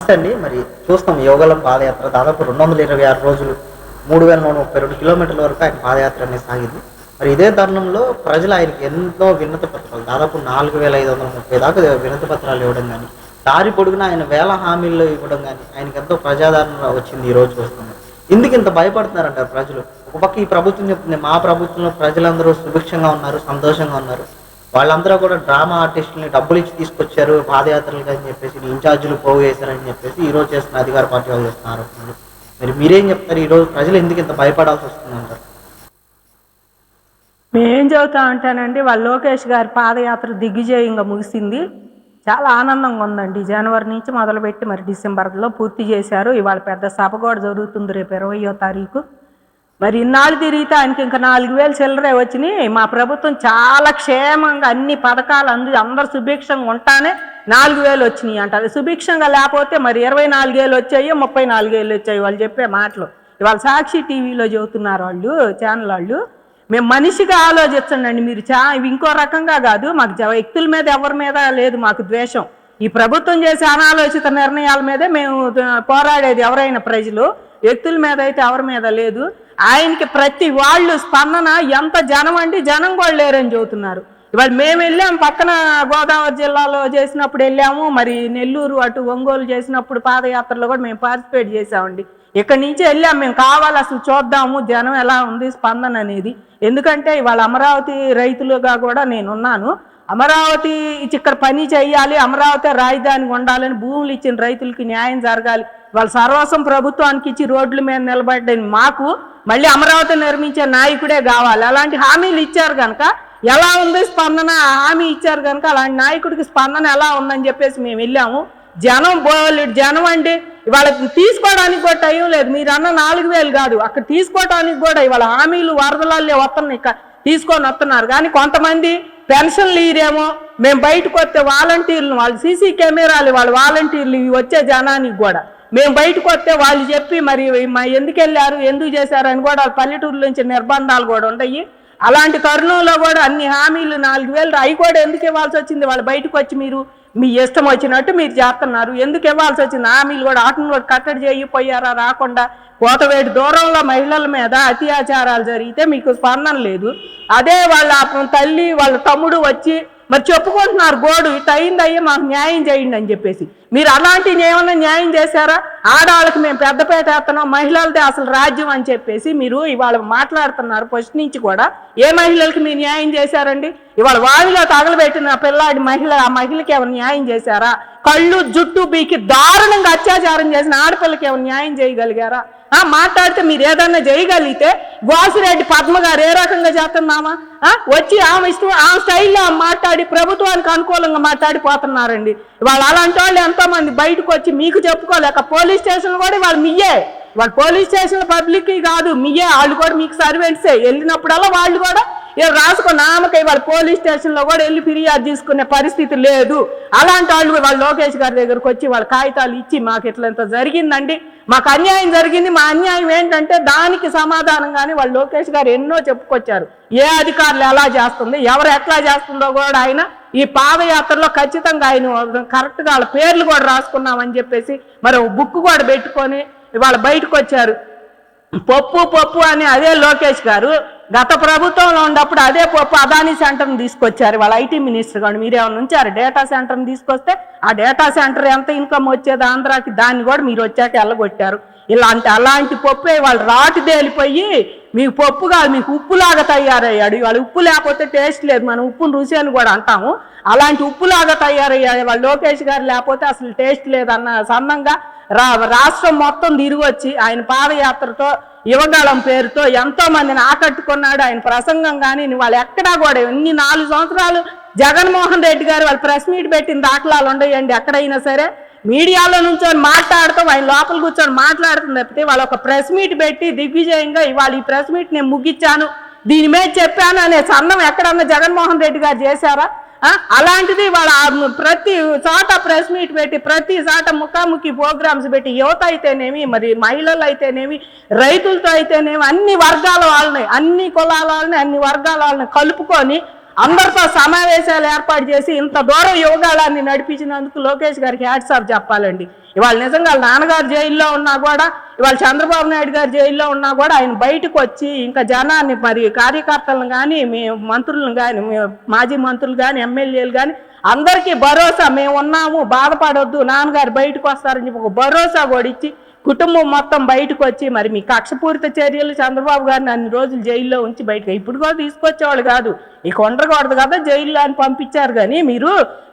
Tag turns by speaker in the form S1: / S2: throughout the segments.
S1: నమస్తే అండి. మరి చూస్తాం యోగలం పాదయాత్ర. దాదాపు రెండు వందల ఇరవై ఆరు రోజులు మూడు వేల నూట ముప్పై రెండు కిలోమీటర్ల వరకు ఆయన పాదయాత్ర అనేది సాగింది. మరి ఇదే తరుణంలో ప్రజలు ఆయనకి ఎంతో వినతి పత్రాలు దాదాపు నాలుగు వేల ఐదు వందల ముప్పై దాకా వినతి పత్రాలు ఇవ్వడం కానీ దారి పొడుగున ఆయన వేల హామీలు ఇవ్వడం కానీ ఆయనకి ఎంతో ప్రజాదరణ వచ్చింది ఈ రోజు వస్తుంది ఎందుకు ఇంత భయపడుతున్నారంటారు ప్రజలు? ఒక పక్క ఈ ప్రభుత్వం చెప్తుంది మా ప్రభుత్వంలో ప్రజలందరూ సుభిక్షంగా ఉన్నారు సంతోషంగా ఉన్నారు. వాళ్ళందరూ కూడా డ్రామా ఆర్టిస్టులని డబ్బులు ఇచ్చి తీసుకొచ్చారు పాదయాత్రలు అని చెప్పేసి ఇన్ఛార్జీలు పోగు చేశారని చెప్పేసి ఈ రోజు చేస్తున్న అధికార పార్టీ వాళ్ళు చేస్తున్న ఆరోపణలు మరి మీరేం చెప్తారు? ఈరోజు ప్రజలు ఎందుకు ఇంత భయపడాల్సి వస్తుందంటారు
S2: మేమేం చెబుతా ఉంటానండి వాళ్ళ లోకేష్ గారి పాదయాత్ర దిగ్విజయంగా ముగిసింది. చాలా ఆనందంగా ఉందండి. జనవరి నుంచి మొదలుపెట్టి మరి డిసెంబర్లో పూర్తి చేశారు. ఇవాళ పెద్ద సభ కూడా జరుగుతుంది రేపు ఇరవయో తారీఖు. మరి ఇన్నాళ్ళు తిరిగితే ఆయనకి ఇంకా నాలుగు వేలు చిల్లరే వచ్చినాయి. మా ప్రభుత్వం చాలా క్షేమంగా అన్ని పథకాలు అందు అందరు సుభిక్షంగా ఉంటానే నాలుగు వేలు వచ్చినాయి అంటారు సుభిక్షంగా లేకపోతే మరి ఇరవై నాలుగేళ్ళు వచ్చాయో ముప్పై నాలుగేళ్ళు వచ్చాయి వాళ్ళు చెప్పే మాటలు. ఇవాళ సాక్షి టీవీలో చెబుతున్నారు వాళ్ళు ఛానల్ వాళ్ళు. మేము మనిషిగా ఆలోచించండి మీరు చా ఇంకో రకంగా కాదు. మాకు జ- వ్యక్తుల మీద ఎవరి మీద లేదు మాకు ద్వేషం. ఈ ప్రభుత్వం చేసే అనాలోచిత నిర్ణయాల మీదే మేము పోరాడేది ఎవరైనా ప్రజలు. వ్యక్తుల మీద అయితే ఎవరి మీద లేదు. ఆయనకి ప్రతి వాళ్ళు స్పందన ఎంత జనం అంటే జనం కూడా లేరని చెబుతున్నారు. ఇవాళ మేము వెళ్ళాం పక్కన గోదావరి జిల్లాలో చేసినప్పుడు వెళ్ళాము మరి నెల్లూరు అటు ఒంగోలు చేసినప్పుడు పాదయాత్రలో కూడా మేము పార్టిసిపేట్ చేసామండి ఇక్కడి నుంచి వెళ్ళాం మేము కావాలి అసలు చూద్దాము జనం ఎలా ఉంది స్పందన అనేది. ఎందుకంటే ఇవాళ అమరావతి రైతులుగా కూడా నేను ఉన్నాను అమరావతి ఇక్కడ పని చేయాలి అమరావతి రాజధానికి ఉండాలని భూములు ఇచ్చిన రైతులకి న్యాయం జరగాలి. వాళ్ళ సర్వస్వం ప్రభుత్వానికి ఇచ్చి రోడ్ల మీద నిలబడ్డని. మాకు మళ్ళీ అమరావతి నిర్మించే నాయకుడే కావాలి. అలాంటి హామీలు ఇచ్చారు కనుక ఎలా ఉంది స్పందన? హామీ ఇచ్చారు కనుక అలాంటి నాయకుడికి స్పందన ఎలా ఉందని చెప్పేసి మేము వెళ్ళాము. జనం బోలెడు జనం అండి. ఇవాళ తీసుకోవడానికి కూడా టైం లేదు. మీరు అన్న నాలుగు వేలు కాదు. అక్కడ తీసుకోవడానికి కూడా ఇవాళ హామీలు వరదలల్లే వస్తున్నాయి. తీసుకొని వస్తున్నారు. కానీ కొంతమంది పెన్షన్లు ఇరేమో మేము బయటకు వస్తే వాలంటీర్లు వాళ్ళు సీసీ కెమెరాలు వాళ్ళ వాలంటీర్లు ఇవి వచ్చే జనానికి కూడా. మేము బయటకు వస్తే వాళ్ళు చెప్పి మరి మా ఎందుకు వెళ్ళారు ఎందుకు చేశారు అని కూడా వాళ్ళ పల్లెటూరు నుంచి నిర్బంధాలు కూడా ఉంటాయి. అలాంటి తరుణంలో కూడా అన్ని హామీలు నాలుగు వేలు అవి కూడా ఎందుకు ఇవ్వాల్సి వచ్చింది? వాళ్ళు బయటకు వచ్చి మీరు మీ ఇష్టం వచ్చినట్టు మీరు చేస్తున్నారు. ఎందుకు ఇవ్వాల్సి వచ్చింది? హామీలు కూడా ఆటను కూడా కట్టడి చేయకపోయారా? రాకుండా కోతవేటి దూరంలో మహిళల మీద అత్యాచారాలు జరిగితే మీకు స్పందన లేదు. అదే వాళ్ళ తల్లి వాళ్ళ తమ్ముడు వచ్చి మరి చెప్పుకుంటున్నారు గోడు ఇటు అయిందయ్యే మాకు న్యాయం చేయండి అని చెప్పేసి. మీరు అలాంటివి ఏమైనా న్యాయం చేశారా? ఆడవాళ్ళకి మేము పెద్దపేట వేస్తున్నాం మహిళలదే అసలు రాజ్యం అని చెప్పేసి మీరు ఇవాళ మాట్లాడుతున్నారు. ఫస్ట్ నుంచి కూడా ఏ మహిళలకు మీరు న్యాయం చేశారండి? ఇవాళ వావిలో తగలబెట్టిన పిల్లాడి మహిళ ఆ మహిళకి ఏమైనా న్యాయం చేశారా? కళ్ళు జుట్టు బీకి దారుణంగా అత్యాచారం చేసిన ఆడపిల్లకి ఏమైనా న్యాయం చేయగలిగారా? ఆ మాట్లాడితే మీరు ఏదన్నా చేయగలిగితే వాసిరెడ్డి పద్మ గారు ఏ రకంగా చేస్తున్నామా? ఆ, వచ్చి ఆమె ఇష్టం ఆమె స్టైల్లో మాట్లాడి ప్రభుత్వానికి అనుకూలంగా మాట్లాడిపోతున్నారండి. వాళ్ళు అలాంటి వాళ్ళు ఎంత మంది బయటకు వచ్చి మీకు చెప్పుకోలేక పోలీస్ స్టేషన్ కూడా వాళ్ళు మీయే వాళ్ళు పోలీస్ స్టేషన్ పబ్లిక్ కాదు మీయే వాళ్ళు కూడా మీకు సర్వెంట్సే. వెళ్ళినప్పుడల్లా వాళ్ళు కూడా ఏ రాసుకున్న ఆమెకై వాళ్ళు పోలీస్ స్టేషన్లో కూడా వెళ్ళి ఫిర్యాదు తీసుకునే పరిస్థితి లేదు. అలాంటి వాళ్ళు వాళ్ళు లోకేష్ గారి దగ్గరకు వచ్చి వాళ్ళ కాగితాలు ఇచ్చి మాకు ఇట్లా జరిగిందండి. మాకు అన్యాయం జరిగింది. మా అన్యాయం ఏంటంటే దానికి సమాధానంగానే వాళ్ళు లోకేష్ గారు ఎన్నో చెప్పుకొచ్చారు. ఏ అధికారులు ఎలా చేస్తుంది? ఎవరు ఎట్లా చేస్తుందో కూడా ఆయన ఈ పాదయాత్రలో ఖచ్చితంగా ఆయన కరెక్ట్గా వాళ్ళ పేర్లు కూడా రాసుకున్నామని చెప్పేసి మరి బుక్ కూడా పెట్టుకొని ఇవాళ బయటకు వచ్చారు. పప్పు పప్పు అని అదే లోకేష్ గారు. గత ప్రభుత్వంలో ఉన్నప్పుడు అదే పప్పు అదానీ సెంటర్ని తీసుకొచ్చారు. వాళ్ళ ఐటీ మినిస్టర్ గారు. మీరు ఏమైనా ఉంచారు? డేటా సెంటర్ని తీసుకొస్తే ఆ డేటా సెంటర్ ఎంత ఇన్కమ్ వచ్చేది ఆంధ్రాకి దాన్ని కూడా మీరు వచ్చాక వెళ్ళగొట్టారు. ఇలాంటి అలాంటి పప్పు వాళ్ళు రాటు తేలిపోయి మీకు పప్పు కాదు మీకు ఉప్పులాగా తయారయ్యాడు. వాళ్ళు ఉప్పు లేకపోతే టేస్ట్ లేదు. మనం ఉప్పును రుచి అని కూడా అంటాము. అలాంటి ఉప్పులాగా తయారయ్యాడు వాళ్ళు లోకేష్ గారు లేకపోతే అసలు టేస్ట్ లేదన్న సందంగా రా రాష్ట్రం మొత్తం తిరిగొచ్చి ఆయన పాదయాత్రతో యువగాళం పేరుతో ఎంతో మందిని ఆకట్టుకున్నాడు ఆయన ప్రసంగం కానీ వాళ్ళు ఎక్కడా కూడా ఇన్ని నాలుగు సంవత్సరాలు జగన్మోహన్ రెడ్డి గారు వాళ్ళు ప్రెస్ మీట్ పెట్టిన దాఖలాలు ఉండయండి. ఎక్కడైనా సరే మీడియాలో నుంచొని మాట్లాడుతూ ఆయన లోపల కూర్చొని మాట్లాడుతుంది తప్పితే వాళ్ళు ఒక ప్రెస్ మీట్ పెట్టి దిగ్విజయంగా ఇవాళ ఈ ప్రెస్ మీట్ నేను ముగించాను. దీని మీద చెప్పాను అనే సన్నం ఎక్కడన్నా జగన్మోహన్ రెడ్డి గారు చేశారా? అలాంటిది వాళ్ళ ప్రతి చోట ప్రెస్ మీట్ పెట్టి ప్రతి చోట ముఖాముఖి ప్రోగ్రామ్స్ పెట్టి యువత అయితేనేమి మరి మహిళలు అయితేనేమి రైతులతో అయితేనేమి అన్ని వర్గాల వాళ్ళని అన్ని కులాల వాళ్ళని అన్ని వర్గాల వాళ్ళని కలుపుకొని అందరితో సమావేశాలు ఏర్పాటు చేసి ఇంత దూరం యువగాళాన్ని నడిపించినందుకు లోకేష్ గారికి హ్యాట్స్ ఆఫ్ చెప్పాలండి. ఇవాళ నిజంగా నాన్నగారు జైల్లో ఉన్నా కూడా ఇవాళ చంద్రబాబు నాయుడు గారు జైల్లో ఉన్నా కూడా ఆయన బయటకు వచ్చి ఇంకా జనాన్ని మరి కార్యకర్తలను కానీ మీ మంత్రులను కానీ మీ మాజీ మంత్రులు కానీ ఎమ్మెల్యేలు కానీ అందరికీ భరోసా. మేము ఉన్నాము బాధపడొద్దు నాన్నగారు బయటకు వస్తారని చెప్పి ఒక భరోసా కూడా ఇచ్చి కుటుంబం మొత్తం బయటకు వచ్చి మరి మీ కక్షపూరిత చర్యలు చంద్రబాబు గారిని అన్ని రోజులు జైల్లో ఉంచి బయటకు ఇప్పుడు కూడా తీసుకొచ్చేవాళ్ళు కాదు. ఇక ఉండకూడదు కదా జైల్లో అని పంపించారు కానీ మీరు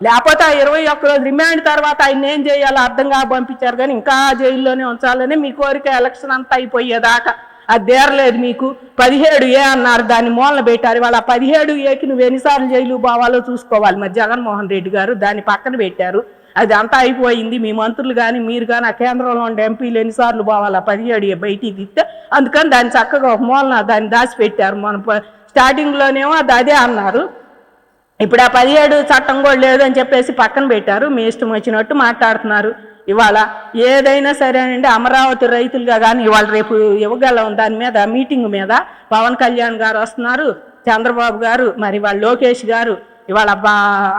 S2: లేకపోతే ఆ ఇరవై ఒక్క రోజు రిమాండ్ తర్వాత ఆయన ఏం చేయాలో అర్థం కాక పంపించారు కానీ ఇంకా జైల్లోనే ఉంచాలని మీ కోరిక ఎలక్షన్ అంతా అయిపోయేదాకా. అది దేరలేదు మీకు. పదిహేడు ఏ అన్నారు దాన్ని మూలన పెట్టారు. వాళ్ళ పదిహేడు ఏకి నువ్వు ఎన్నిసార్లు జైలు పోవాలో చూసుకోవాలి. మరి జగన్మోహన్ రెడ్డి గారు దాన్ని పక్కన పెట్టారు. అది అంతా అయిపోయింది. మీ మంత్రులు కానీ మీరు కానీ ఆ కేంద్రంలో ఉండే ఎంపీలు ఎన్నిసార్లు పోవాలా? పదిహేడు బయటికి తిస్తే అందుకని దాన్ని చక్కగా ఒక మూలన దాన్ని దాచిపెట్టారు. మన స్టార్టింగ్లోనేమో అది అదే అన్నారు. ఇప్పుడు ఆ పదిహేడు చట్టం కూడా లేదని చెప్పేసి పక్కన పెట్టారు. మీ ఇష్టం వచ్చినట్టు మాట్లాడుతున్నారు. ఇవాళ ఏదైనా సరేనండి అమరావతి రైతులుగా కానీ ఇవాళ రేపు ఇవ్వగలం. దాని మీద మీటింగ్ మీద పవన్ కళ్యాణ్ గారు వస్తున్నారు. చంద్రబాబు గారు మరి వాళ్ళ లోకేష్ గారు ఇవాళ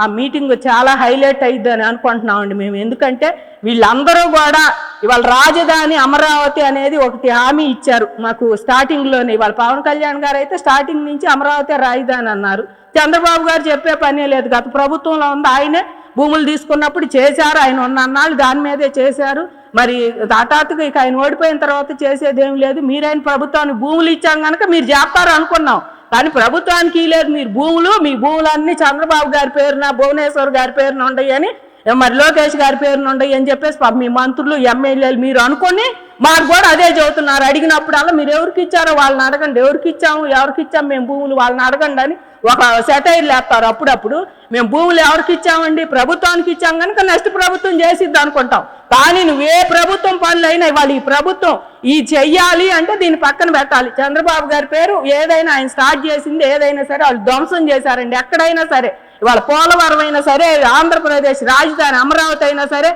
S2: ఆ మీటింగ్ చాలా హైలైట్ అయ్యిద్ది అని అనుకుంటున్నామండి మేము. ఎందుకంటే వీళ్ళందరూ కూడా ఇవాళ రాజధాని అమరావతి అనేది ఒకటి హామీ ఇచ్చారు. మాకు స్టార్టింగ్లోనే ఇవాళ పవన్ కళ్యాణ్ గారు అయితే స్టార్టింగ్ నుంచి అమరావతి రాజధాని అన్నారు. చంద్రబాబు గారు చెప్పే పనే లేదు. గత ప్రభుత్వంలో ఉంది. ఆయనే భూములు తీసుకున్నప్పుడు చేశారు. ఆయన ఉన్న అన్నాళ్ళు దాని మీదే చేశారు. మరి హఠాత్తుగా ఇక ఆయన ఓడిపోయిన తర్వాత చేసేది ఏం లేదు. మీరైన ప్రభుత్వానికి భూములు ఇచ్చాం కనుక మీరు చేస్తారు అనుకున్నాం కానీ ప్రభుత్వానికి లేదు. మీరు భూములు మీ భూములన్నీ చంద్రబాబు గారి పేరున భువనేశ్వర్ గారి పేరున ఉండయని మరి లోకేష్ గారి పేరున ఉండయి అని చెప్పేసి మీ మంత్రులు ఎమ్మెల్యేలు మీరు అనుకొని మాకు కూడా అదే చదువుతున్నారు అడిగినప్పుడల్లా మీరు ఎవరికి ఇచ్చారో వాళ్ళని అడగండి. ఎవరికి ఇచ్చాము ఎవరికి ఇచ్చాము మేము భూములు వాళ్ళని అడగండి అని ఒక సెటైర్లు వేస్తారు. అప్పుడప్పుడు మేము భూములు ఎవరికి ఇచ్చామండి? ప్రభుత్వానికి ఇచ్చాం కనుక నెక్స్ట్ ప్రభుత్వం చేసిద్ది అనుకుంటాం. కానీ నువ్వు ఏ ప్రభుత్వం పనులు అయినా ఇవాళ ఈ ప్రభుత్వం ఈ చెయ్యాలి అంటే దీన్ని పక్కన పెట్టాలి. చంద్రబాబు గారి పేరు ఏదైనా ఆయన స్టార్ట్ చేసింది ఏదైనా సరే వాళ్ళు ధ్వంసం చేశారండి. ఎక్కడైనా సరే ఇవాళ పోలవరం అయినా సరే ఆంధ్రప్రదేశ్ రాజధాని అమరావతి అయినా సరే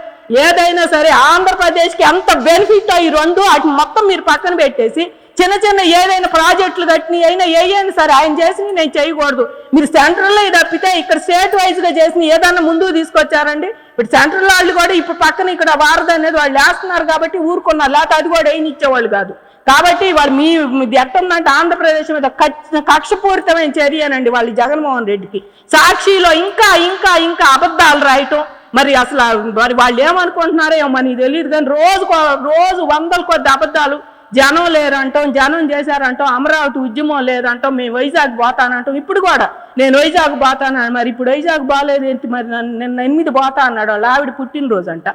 S2: ఏదైనా సరే ఆంధ్రప్రదేశ్కి ఎంత బెనిఫిట్ ఈ రెండు అటు మొత్తం మీరు పక్కన పెట్టేసి చిన్న చిన్న ఏదైనా ప్రాజెక్టులు కట్టినవి అయినా ఏదైనా సరే ఆయన చేసినవి నేను చేయకూడదు. మీరు సెంట్రల్లో ఇది తప్పితే ఇక్కడ స్టేట్ వైజ్గా చేసిన ఏదన్నా ముందుకు తీసుకొచ్చారండి. ఇప్పుడు సెంట్రల్ వాళ్ళు కూడా ఇప్పుడు పక్కన ఇక్కడ వారద అనేది వాళ్ళు వేస్తున్నారు కాబట్టి ఊరుకున్నారు. లేకపోతే అది కూడా ఏం ఇచ్చేవాళ్ళు కాదు. కాబట్టి వాళ్ళు మీ ఎట్టుందంటే ఆంధ్రప్రదేశ్ మీద కక్షపూరితమైన చర్యనండి వాళ్ళు జగన్మోహన్ రెడ్డికి. సాక్షిలో ఇంకా ఇంకా ఇంకా అబద్ధాలు రాయటం. మరి అసలు మరి వాళ్ళు ఏమనుకుంటున్నారో ఏమో మనకి తెలియదు కానీ రోజు రోజు వందల కొద్ది అబద్ధాలు జనం లేరంటాం జనం చేశారంటాం అమరావతి ఉద్యమం లేదంటాం మేము వైజాగ్ పోతానంటాం. ఇప్పుడు కూడా నేను వైజాగ్ పోతానని మరి ఇప్పుడు వైజాగ్ బాగాలేదు ఏంటి? మరి నన్ను నిన్న ఎనిమిది పోతా అన్నాడు. వాళ్ళ ఆవిడ పుట్టినరోజు అంట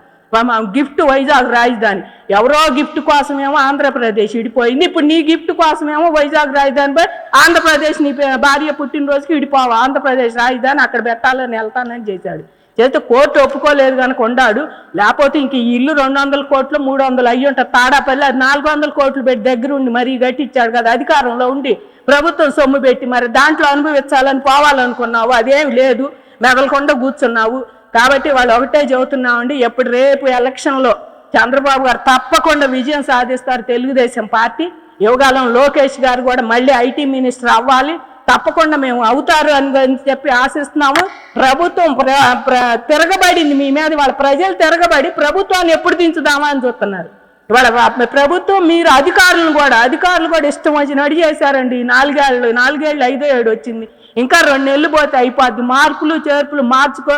S2: గిఫ్ట్ వైజాగ్ రాజధాని. ఎవరో గిఫ్ట్ కోసమేమో ఆంధ్రప్రదేశ్ విడిపోయింది. ఇప్పుడు నీ గిఫ్ట్ కోసమేమో వైజాగ్ రాజధాని పోయి ఆంధ్రప్రదేశ్ నీ పే- భార్య పుట్టినరోజుకి విడిపోవా? ఆంధ్రప్రదేశ్ రాజధాని అక్కడ పెట్టాలని వెళ్తానని చేశాడు. చేస్తే కోర్టు ఒప్పుకోలేదు కనుక ఉండాడు. లేకపోతే ఇంక ఇల్లు రెండు వందల కోట్లు మూడు వందలు అయ్యి ఉంటుంది తాడాపల్లి అది నాలుగు వందల కోట్లు పెట్టి దగ్గర ఉండి మరీ గట్టిచ్చాడు కదా అధికారంలో ఉండి ప్రభుత్వం సొమ్ము పెట్టి మరి దాంట్లో అనుభవించాలని పోవాలనుకున్నావు అదేం లేదు. మెదలకుండా కూర్చున్నావు. కాబట్టి వాళ్ళు ఒకటే చెబుతున్నామండి ఎప్పుడు రేపు ఎలక్షన్లో చంద్రబాబు గారు తప్పకుండా విజయం సాధిస్తారు తెలుగుదేశం పార్టీ. యువగాలం లోకేష్ గారు కూడా మళ్ళీ ఐటీ మినిస్టర్ అవ్వాలి. తప్పకుండా మేము అవుతారు అని చెప్పి ఆశిస్తున్నాము. ప్రభుత్వం ప్ర- ప్ర- తిరగబడింది మీ మీద వాళ్ళ ప్రజలు తిరగబడి ప్రభుత్వాన్ని ఎప్పుడు దించుదామా అని చూస్తున్నారు. వాళ్ళ ప్రభుత్వం మీరు అధికారులను కూడా అధికారులు కూడా ఇష్టం వచ్చి నడి చేశారండి నాలుగేళ్ళు నాలుగేళ్ళు ఐదో ఏడు వచ్చింది. ఇంకా రెండు నెలలు పోతే అయిపోద్ది. మార్పులు చేర్పులు మార్చుకో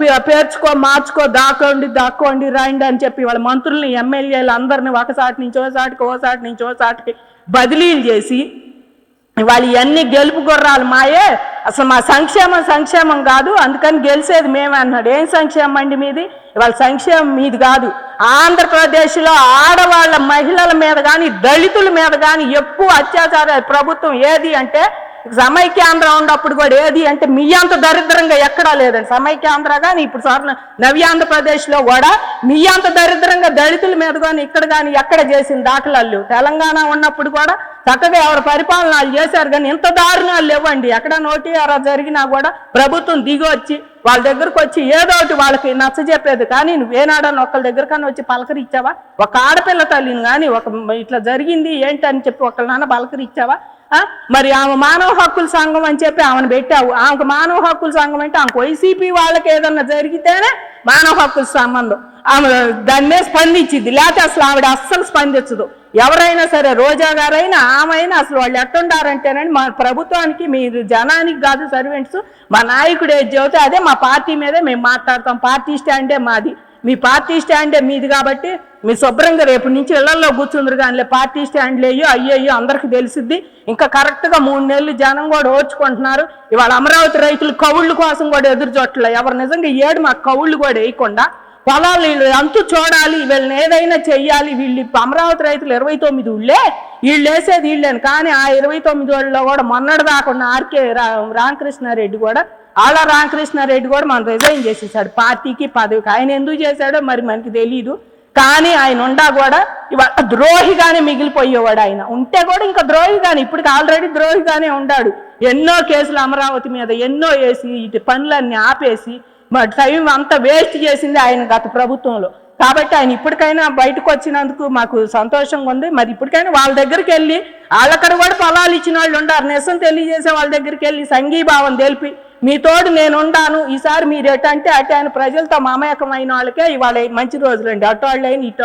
S2: పే- పేర్చుకో మార్చుకో దాక్కోండి దాక్కోండి రాయండి అని చెప్పి వాళ్ళ మంత్రుల్ని ఎమ్మెల్యేలు అందరిని ఒకసాటి నుంచి ఓసాటికి ఓసాటి నుంచి ఓసాటికి బదిలీలు చేసి వాళ్ళు ఇవన్నీ గెలుపు గుర్రాలు మాయే. అసలు మా సంక్షేమం సంక్షేమం కాదు అందుకని గెలిచేది మేమే అన్నాడు. ఏం సంక్షేమం అండి మీది? ఇవాళ సంక్షేమం మీది కాదు. ఆంధ్రప్రదేశ్లో ఆడవాళ్ళ మహిళల మీద కానీ దళితుల మీద కానీ ఎక్కువ అత్యాచార ప్రభుత్వం ఏది అంటే సమైక్యాంధ్ర ఉన్నప్పుడు కూడా ఏది అంటే మీ అంత దరిద్రంగా ఎక్కడా లేదండి. సమైక్యాంధ్ర కానీ ఇప్పుడు స్వర్ణ నవ్యాంధ్రప్రదేశ్లో కూడా మీ అంత దరిద్రంగా దళితుల మీద కానీ ఇక్కడ కానీ ఎక్కడ చేసిన దాఖలాలు? తెలంగాణ ఉన్నప్పుడు కూడా చక్కగా ఎవరు పరిపాలన చేశారు కానీ ఇంత దారుణాలు లేవండి. ఎక్కడ నోటి అలా జరిగినా కూడా ప్రభుత్వం దిగి వచ్చి వాళ్ళ దగ్గరకు వచ్చి ఏదో ఒకటి వాళ్ళకి నచ్చజెప్పేది కానీ నువ్వు ఏనాడని ఒకళ్ళ దగ్గరకన్నా వచ్చి పలకరిచ్చావా? ఒక ఆడపిల్ల తల్లిని కానీ ఒక ఇట్లా జరిగింది ఏంటి అని చెప్పి ఒకళ్ళ నాన్న పలకరిచ్చావా? మరి ఆమె మానవ హక్కుల సంఘం అని చెప్పి ఆమెను పెట్టావు. ఆమెకు మానవ హక్కుల సంఘం అంటే ఆమెకు వైసీపీ వాళ్ళకి ఏదన్నా జరిగితేనే మానవ హక్కుల సంబంధం. ఆమె దాన్నే స్పందించింది. లేకపోతే అసలు ఆవిడ అస్సలు స్పందించదు. ఎవరైనా సరే రోజా గారైనా ఆమె అయినా అసలు వాళ్ళు ఎట్టుండారంటేనండి మా ప్రభుత్వానికి మీరు జనానికి కాదు సర్వెంట్స్. మా నాయకుడు ఏది చెబితే అదే మా పార్టీ మీదే మేము మాట్లాడతాం. పార్టీ స్టాండే మాది. మీ పార్టీ స్టాండే మీది కాబట్టి మీ శుభ్రంగా రేపు నుంచి ఇళ్ళలో కూర్చుందరు కానీ పార్టీ స్టాండ్లేయో అయ్యో అయ్యయ్యో అందరికి తెలిసిద్ది. ఇంకా కరెక్ట్గా మూడు నెలలు జనం కూడా ఓర్చుకుంటున్నారు. ఇవాళ అమరావతి రైతులు కవుళ్ళు కోసం కూడా ఎదురు చూడలే ఎవరు నిజంగా ఏడు మాకు కవుళ్ళు కూడా వేయకుండా పొలాలు వీళ్ళు అంతు చూడాలి వీళ్ళని ఏదైనా చెయ్యాలి. వీళ్ళు అమరావతి రైతులు ఇరవై తొమ్మిది ఉళ్ళే వీళ్ళు వేసేది వీళ్ళని. కానీ ఆ ఇరవై తొమ్మిది వాళ్ళలో కూడా మొన్నటి దాకుండా ఆర్కే రామకృష్ణారెడ్డి కూడా ఆళ్ళ రామకృష్ణారెడ్డి కూడా మనం రిజైన్ చేసేసాడు. పార్టీకి పదవికి. ఆయన ఎందుకు చేశాడో మరి మనకి తెలియదు కానీ ఆయన ఉండా కూడా ఇవాళ ద్రోహిగానే మిగిలిపోయేవాడు ఆయన. ఉంటే కూడా ఇంకా ద్రోహిగానే. ఇప్పటికి ఆల్రెడీ ద్రోహిగానే ఉండాడు. ఎన్నో కేసులు అమరావతి మీద ఎన్నో వేసి ఇటు పనులన్నీ ఆపేసి మరి టైం అంతా వేస్ట్ చేసింది ఆయన గత ప్రభుత్వంలో. కాబట్టి ఆయన ఇప్పటికైనా బయటకు వచ్చినందుకు మాకు సంతోషంగా ఉంది. మరి ఇప్పటికైనా వాళ్ళ దగ్గరికి వెళ్ళి వాళ్ళక్కడ కూడా పొలాలు ఇచ్చిన వాళ్ళు ఉండారు. నిజం తెలియజేసే వాళ్ళ దగ్గరికి వెళ్ళి సంఘీభావం తెలిపి మీ తోడు నేనుండాను ఈసారి మీరు ఎటంటే అటే అని ప్రజలతో మమేకమైన వాళ్ళకే ఇవాళ మంచి రోజులండి. అటు వాళ్ళైన ఇటు